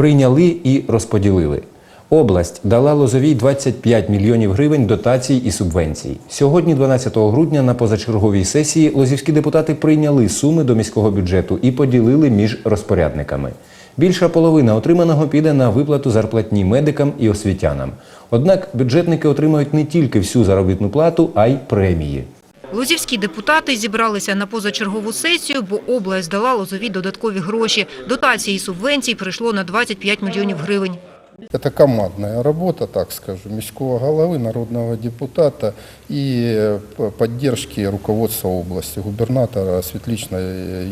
прийняли і розподілили. Область дала Лозовій 25 мільйонів гривень дотацій і субвенцій. Сьогодні, 12 грудня, на позачерговій сесії лозівські депутати прийняли суми до міського бюджету і поділили між розпорядниками. Більша половина отриманого піде на виплату зарплатні медикам і освітянам. Однак бюджетники отримають не тільки всю заробітну плату, а й премії. Лозівські депутати зібралися на позачергову сесію, бо область дала Лозові додаткові гроші. Дотації і субвенцій прийшло на 25 мільйонів гривень. Это командная работа, так скажу, міського голови, народного депутата и п- поддержки руководства области, губернатора Светличной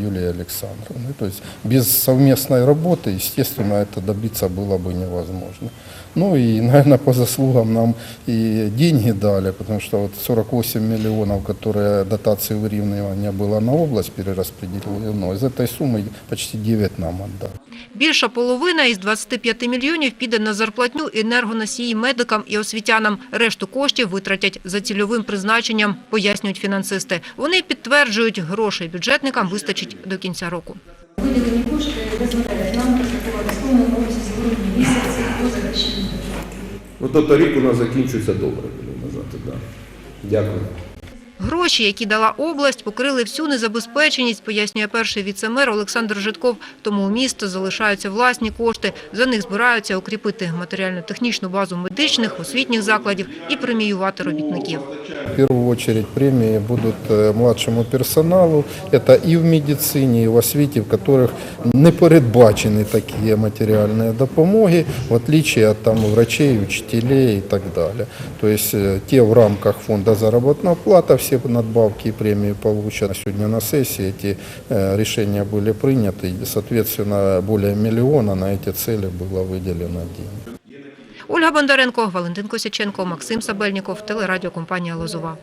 Юлии Александровны. То есть без совместной работы, естественно, это добиться было бы невозможно. Ну и, наверное, по заслугам нам и деньги дали, потому что вот 48 миллионов, которые дотации выравнивания было на область перераспределено, из этой суммы почти 9 нам отдали. Більша половина із 25 мільйонів піде на зарплатню енергоносії медикам і освітянам. Решту коштів витратять за цільовим призначенням, пояснюють фінансисти. Вони підтверджують, грошей бюджетникам вистачить до кінця року. Виділені кошти дозволяють нам працювати в повному обсязі грудні місяці до завершення. Ну, тобто рік у нас закінчується добре, будемо вважати, да. Дякую. Гроші, які дала область, покрили всю незабезпеченість, пояснює перший віцемер Олександр Житков. Тому у міста залишаються власні кошти. За них збираються укріпити матеріально-технічну базу медичних, освітніх закладів і преміювати робітників. В первую очередь премии будут э, младшему персоналу. Это и в медицине, и в освіті, в которых не передбачені такі матеріальні допомоги, в отличие от там, врачей, учителей и так далее. То есть э, те в рамках фонда заработная плата, все надбавки и премии получат. Сегодня на сессии эти э, решения были приняты, и, соответственно, более миллиона на эти цели было выделено денег. Ольга Бондаренко, Валентин Косяченко, Максим Сабельніков, телерадіокомпанія «Лозова».